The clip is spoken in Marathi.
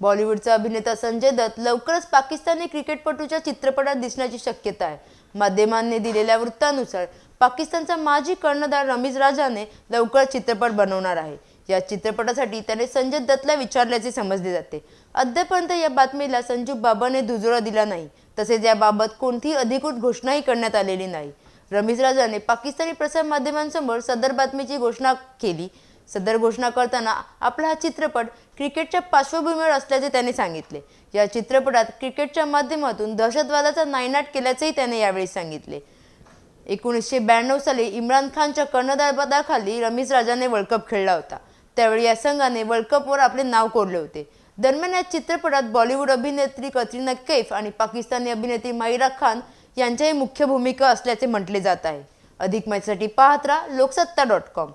बॉलिवूडचा अभिनेता संजय दत्त लवकरच पाकिस्तानी क्रिकेटपटूच्या चित्रपटात दिसण्याची शक्यता आहे. माध्यमांनी दिलेल्या वृत्तानुसार पाकिस्तानचा माजी कर्णधार रमीज राजाने लवकरच चित्रपट बनवणार आहे. या चित्रपटासाठी त्याने संजय दत्तला विचारल्याचे समजले जाते. अद्यापर्यंत या बातमीला संजू बाबाने दुजोरा दिला नाही. तसेच याबाबत कोणतीही अधिकृत घोषणाही करण्यात आलेली नाही. रमीज राजाने पाकिस्तानी प्रसार माध्यमांसमोर सदर बातमीची घोषणा केली. सदर घोषणा करताना आपला हा चित्रपट क्रिकेटच्या पार्श्वभूमीवर असल्याचे त्यांनी सांगितले. या चित्रपटात क्रिकेटच्या माध्यमातून दहशतवादाचा नायनाट केल्याचेही त्याने यावेळी सांगितले. एकोणीसशे ब्याण्णव साली इम्रान खानच्या कर्णधारपदाखाली रमीज राजाने वर्ल्ड कप खेळला होता. त्यावेळी या संघाने वर्ल्ड कपवर आपले नाव कोरले होते. दरम्यान या चित्रपटात बॉलिवूड अभिनेत्री कतरिना कैफ आणि पाकिस्तानी अभिनेत्री माहिरा खान यांच्याही मुख्य भूमिका असल्याचे म्हटले जात आहे. अधिक माहितीसाठी पाहत राहा लोकसत्ता डॉट कॉम.